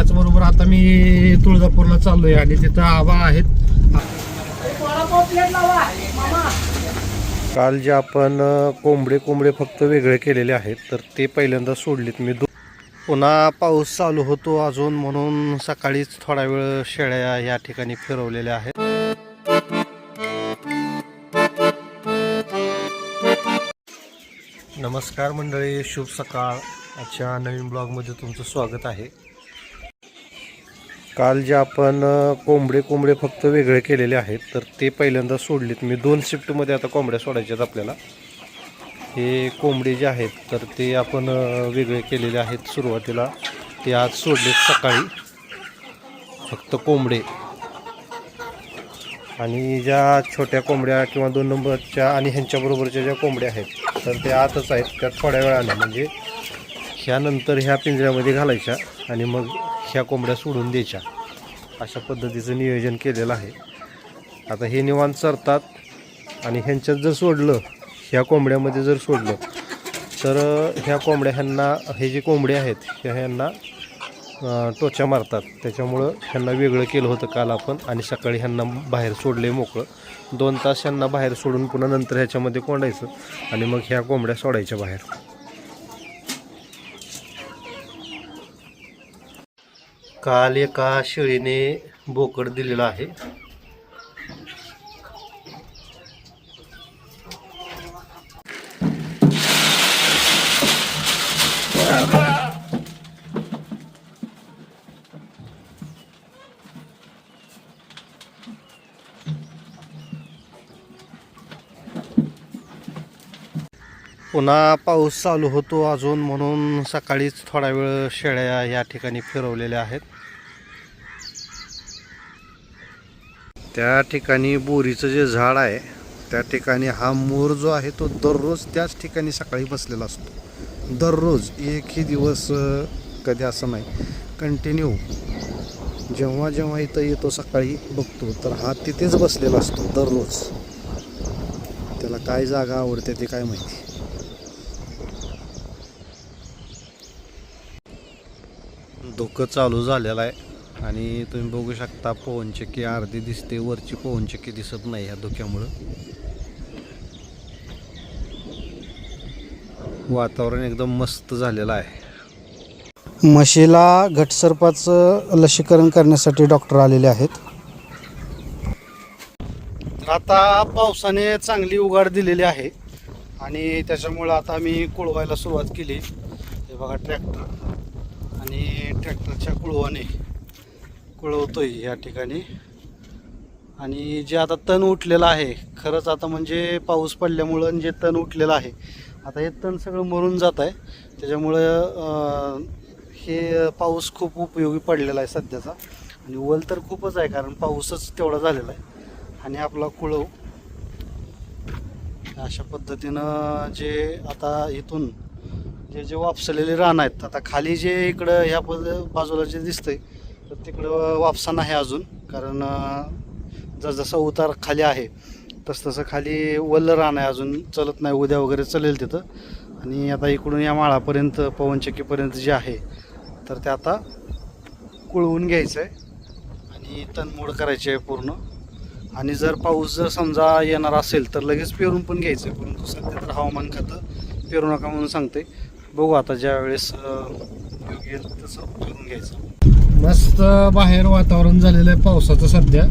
त्याचबरोबर आता मी तुळजापूरला चाललोय आणि तिथं आबा आहेत. काल जे आपण कोंबडे कोंबडे फक्त वेगळे केलेले आहेत तर ते पहिल्यांदा सोडलेत मी. पुन्हा पाऊस चालू होतो अजून म्हणून सकाळीच थोडा वेळ शेळ्या या ठिकाणी फिरवलेल्या आहेत. नमस्कार मंडळी शुभ सकाळ. आजच्या नवीन ब्लॉगमध्ये तुमचं स्वागत आहे. काल जे आपण कोंबडे कोंबडे फक्त वेगळे केलेले आहेत तर ते पहिल्यांदा सोडलेत. मी दोन शिफ्टमध्ये आता कोंबड्या सोडायच्या आहेत आपल्याला. हे कोंबडे जे आहेत तर ते आपण वेगळे केलेले आहेत सुरुवातीला. ते आज सोडलेत सकाळी. फक्त कोंबडे. आणि ज्या छोट्या कोंबड्या किंवा दोन नंबरच्या आणि ह्यांच्याबरोबरच्या ज्या कोंबड्या आहेत तर ते आतच आहेत त्या थोड्या वेळानं. म्हणजे ह्यानंतर ह्या पिंजऱ्यामध्ये घालायच्या आणि मग ह्या कोंबड्या सोडून द्यायच्या. अशा पद्धतीचं नियोजन केलेलं आहे. आता हे निवांत चरतात आणि ह्यांच्यात जर सोडलं ह्या कोंबड्यामध्ये जर सोडलं तर ह्या कोंबड्या ह्यांना हे जे कोंबडे आहेत ह्या ह्यांना अं, टोचा मारतात. त्याच्यामुळं ह्यांना वेगळं केलं होतं काल आपण आणि सकाळी ह्यांना बाहेर सोडले मोकळं. दोन तास ह्यांना बाहेर सोडून पुन्हा नंतर ह्याच्यामध्ये कोंडायचं आणि मग ह्या कोंबड्या सोडायच्या बाहेर. काल एका शेळीने बोकड दिलेला आहे. पुन्हा पाऊस चालू होतो अजून म्हणून सकाळीच थोडा वेळ शेळ्या या ठिकाणी फिरवलेल्या आहेत. त्या ठिकाणी बोरीचं जे झाड आहे त्या ठिकाणी हा मोर जो आहे तो दररोज त्याच ठिकाणी सकाळी बसलेला असतो. दररोज एकही दिवस कधी असं नाही. कंटिन्यू जेव्हा जेव्हा इथं येतो सकाळी बघतो तर हा तिथेच बसलेला असतो दररोज. त्याला काय जागा आवडते ते काय माहिती. धुकं चालू झालेलं आहे. आणि तुम्ही बघू शकता पवनचक्की अर्धी दिसते वरची पवनचक्की दिसत नाही ह्या धुक्यामुळं. वातावरण एकदम मस्त झालेलं आहे. म्हशीला घटसर्पाचं लसीकरण करण्यासाठी डॉक्टर आलेले आहेत. आता पावसाने चांगली उघाड दिलेली आहे. आणि त्याच्यामुळं आता मी कुळवायला सुरुवात केली. हे बघा ट्रॅक्टर. आणि ट्रॅक्टरच्या कुळवाने कुळवतोय या ठिकाणी. आणि जे आता तण उठलेलं आहे खरंच आता म्हणजे पाऊस पडल्यामुळं जे तण उठलेलं आहे आता हे तण सगळं मरून जात आहे त्याच्यामुळं हे पाऊस खूप उपयोगी पडलेला आहे सध्याचा. आणि वल तर खूपच आहे कारण पाऊसच तेवढा झालेला आहे. आणि आपला कुळव अशा पद्धतीनं जे आता इथून जे जे वापसलेले रान आहेत आता खाली जे इकडं ह्या बाजूला जे दिसतंय तर तिकडं वापसा नाही अजून कारण जसजसा उतार खाली आहे तसतसं खाली वल्ल रान आहे अजून चलत नाही उद्या वगैरे चलेल तिथं. आणि आता इकडून या माळापर्यंत पवनचक्कीपर्यंत जे आहे तर ते आता कुळवून घ्यायचं आहे आणि तणमोड करायची आहे पूर्ण. आणि जर पाऊस जर समजा येणार असेल तर लगेच पेरून पण घ्यायचं आहे परंतु सध्या तर हवामान खातं पेरू नका म्हणून सांगते बघू आता ज्या वेळेस येईल तसं घ्यायचं. मस्त बाहेर वातावरण झालेलं आहे पावसाचं सध्या.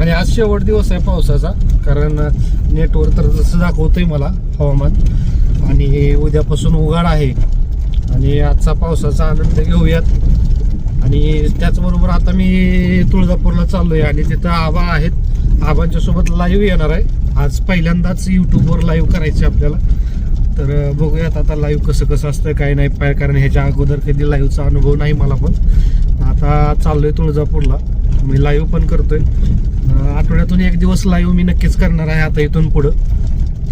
आणि आज शेवट दिवस आहे पावसाचा कारण नेटवर तर जसं दाखवतंय मला हवामान. आणि उद्यापासून उघाड आहे. आणि आजचा पावसाचा आनंद घेऊयात. आणि त्याचबरोबर आता मी तुळजापूरला चाललो आहे आणि तिथं आबा आहेत. आबांच्या सोबत लाईव्ह येणार आहे. आज पहिल्यांदाच यूट्यूबवर लाईव्ह करायचे आपल्याला. तर बघूयात आता लाईव्ह कसं कसं असतं काय नाही पाय कारण ह्याच्या अगोदर कधी लाईव्हचा अनुभव नाही मला पण. आता चाललोय तुळजापूरला. मी लाईव्ह पण करतोय. आठवड्यातून एक दिवस लाईव्ह मी नक्कीच करणार आहे आता इथून पुढं.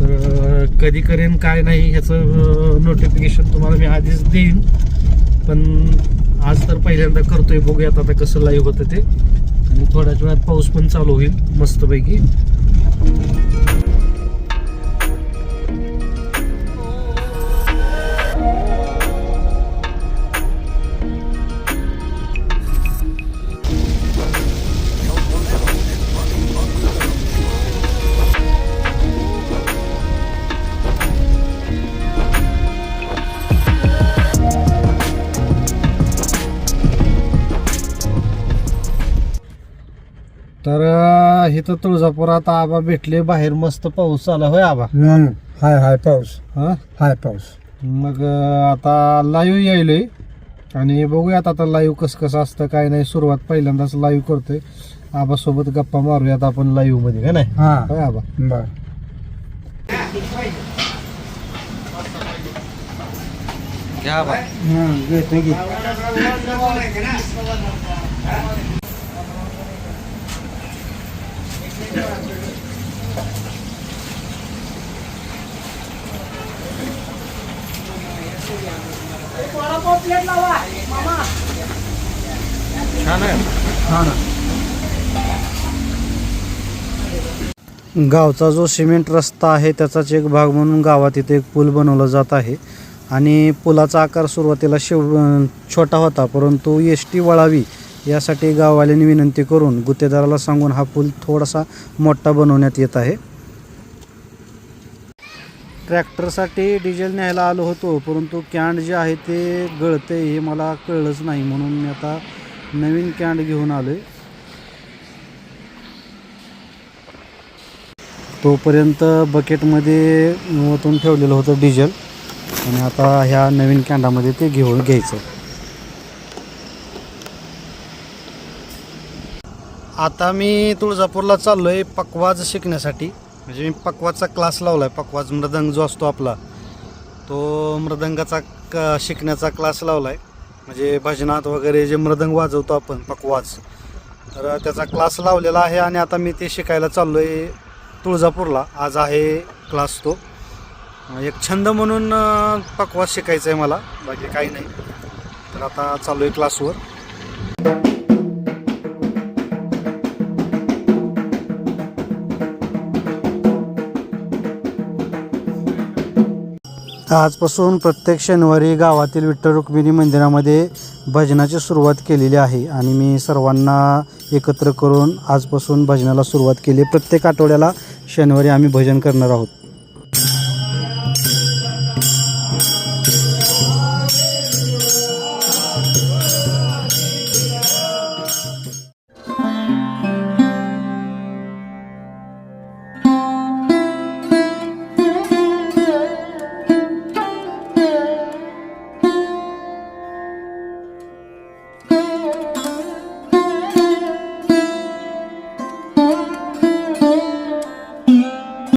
तर कधी करेन काय नाही ह्याचं नोटिफिकेशन तुम्हाला मी आधीच देईन. पण आज तर पहिल्यांदा करतोय बघूयात आता कसं लाईव्ह होतं ते. आणि थोड्याच वेळात पाऊस पण चालू होईल मस्तपैकी. तर इथं तुळजापुरात आबा भेटले बाहेर मस्त पाऊस चालू होय आबा? हम्म. हाय हाय पाऊस. हा? हाय पाऊस. मग अं, आता लाईव्ह यायलोय. आणि बघूयात आता लाईव्ह कसं कसं असतं काय नाही सुरुवात पहिल्यांदाच लाईव्ह करतोय. आबासोबत गप्पा मारूयात आपण लाईव्हमध्ये का नाही? हा. होय आबा? बर. घ्या आबा. घेतो की. छान आहे. गावचा जो सिमेंट रस्ता आहे त्याचाच एक भाग म्हणून गावात इथे एक पूल बनवला जात आहे. आणि पुलाचा आकार सुरुवातीला शेव छोटा होता परंतु एस टी वळावी यासाठी गाववाल्यांनी विनंती करून गुत्तेदाराला सांगून हा पूल थोडासा मोठा बनवण्यात येत आहे. ट्रॅक्टरसाठी डिझेल न्यायला आलो होतो परंतु कॅन्ड जे आहे ते गळते हे मला कळलंच नाही म्हणून मी आता नवीन कॅन्ड घेऊन आलो आहे तोपर्यंत बकेटमध्ये ओतून ठेवलेलं होतं डिझेल आणि आता ह्या नवीन कॅन्डामध्ये ते घेऊन घ्यायचं. आता मी तुळजापूरला चाललो आहे पकवाज शिकण्यासाठी. म्हणजे मी पकवाजचा क्लास लावला आहे पकवाज मृदंग जो असतो आपला तो मृदंगाचा क शिकण्याचा क्लास लावला आहे म्हणजे भजनात वगैरे जे मृदंग वाजवतो आपण पकवाज तर त्याचा क्लास लावलेला आहे आणि आता मी ते शिकायला चाललो आहे तुळजापूरला. आज आहे क्लास तो. एक छंद म्हणून पकवाज शिकायचा आहे मला. बाकी काही नाही. तर आता चाललो आहे क्लासवर आजपासून प्रत्येक शनिवारी गावातील विठ्ठल रुक्मिणी मंदिरामध्ये भजनाची सुरुवात केलेली आहे. आणि मी सर्वांना एकत्र करून आजपासून भजनाला सुरुवात केली. प्रत्येक आठवड्याला शनिवारी आम्ही भजन करणार आहोत.